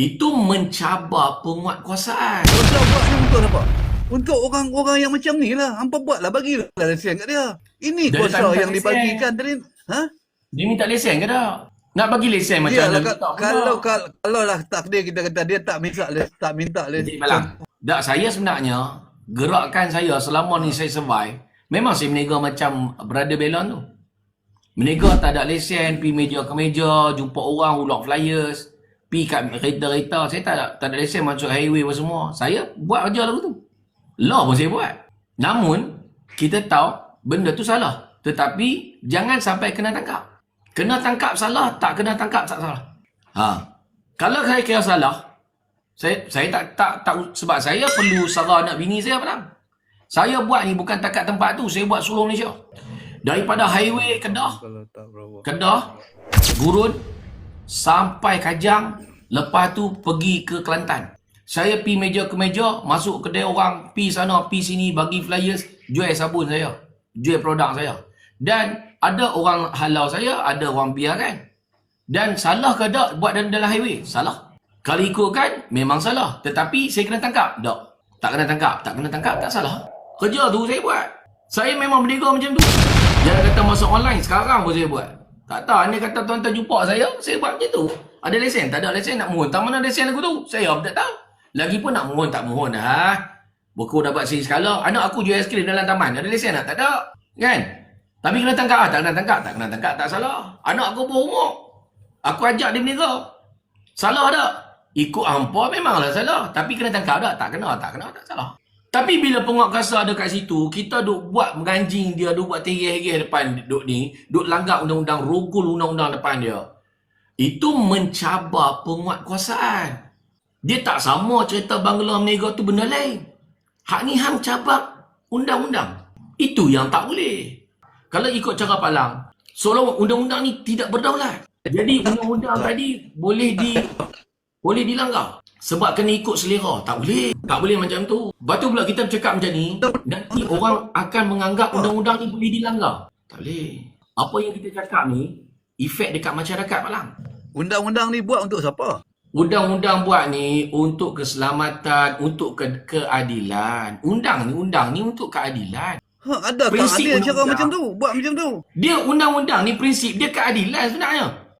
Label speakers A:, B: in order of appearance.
A: Itu mencabar penguatkuasaan.
B: Kuasa buat ni untuk apa? Untuk orang-orang yang macam ni lah. Hampa buatlah bagilah lesen kat dia. Ini
A: Dia
B: kuasa yang
A: lesen.
B: dibagikan tadi. Ha?
A: Dia minta lesen ke tak? Nak bagi lesen macam
B: Dia
A: mana?
B: lah,
A: minta
B: kalau, kalau, kalau, kalau lah takdir kita kata dia tak minta les, tak minta les.
A: Encik Malang. Tak, saya sebenarnya, gerakan saya selama ni saya survive, memang saya meniaga macam Brother Belon tu. Meniaga tak ada lesen, pi meja ke meja, jumpa orang, ulok flyers, pi kat kereta-kereta. Saya tak ada, tak ada lesen masuk highway apa semua. Saya buat kerja lagu tu. Law pun saya buat. Namun, kita tahu benda tu salah. Tetapi, jangan sampai kena tangkap. Kena tangkap salah, tak kena tangkap tak salah. Ha. Kalau saya kira salah, saya saya tak tak tak sebab saya perlu sara anak bini saya padang. Saya buat ni bukan takat tempat tu, saya buat seluruh Malaysia. Daripada highway Kedah. Kedah, Gurun sampai Kajang, lepas tu pergi ke Kelantan. Saya pi meja ke meja, masuk kedai orang, pi sana, pi sini, bagi flyers, jual sabun saya. Jual produk saya. Dan ada orang halau saya, ada orang biarkan. Dan salah ke tak buat dalam, highway? Salah. Kalau ikutkan, memang salah. Tetapi saya kena tangkap? Tak. Tak kena tangkap. Tak kena tangkap, tak salah. Kerja tu saya buat. Saya memang berniaga macam tu. Jangan kata masuk online, sekarang pun saya buat. Tak tahu, anda kata tuan-tuan jumpa saya, saya buat macam tu. Ada lesen, tak ada lesen, nak mohon. Tak mana lesen aku tu? Saya pun tak tahu. Lagipun nak mohon, tak mohon dah. Buku dapat sini skala. Anak aku jual aiskrim dalam taman. Ada lesen tak? Tak ada. Kan? Tapi kena tangkap. Ah, tak kena tangkap. Tak kena tangkap. Tak salah. Anak aku berumur. Aku ajak dia berniaga. Salah tak? Ikut hampa memanglah salah. Tapi kena tangkap tak? Tak kena. Tak kena. Tak salah. Tapi bila penguat kuasa ada kat situ, kita duk buat menganjing dia, duk buat terih-terih depan duk ni, duk langgar undang-undang, rogol undang-undang depan dia. Itu mencabar penguatkuasaan. Dia tak sama cerita Bangla Meniaga tu benda lain. Hak ni hang cabar undang-undang. Itu yang tak boleh. Kalau ikut cara Palang, seolah undang-undang ni tidak berdaulat. Jadi undang-undang tadi boleh di boleh dilanggar. Sebab kena ikut selera. Tak boleh. Tak boleh macam tu. Lepas tu pula kita bercakap macam ni, nanti orang akan menganggap undang-undang ni boleh dilanggar. Tak boleh. Apa yang kita cakap ni, efek dekat masyarakat Palang.
B: Undang-undang ni buat untuk siapa?
A: Undang-undang buat ni untuk keselamatan, untuk ke keadilan. Undang ni, undang ni untuk keadilan.
B: Ha, ada tak
A: Prinsip
B: adil cara
A: undang-undang.
B: macam tu? Buat macam tu.
A: Dia undang-undang ni prinsip dia keadilan sebenarnya.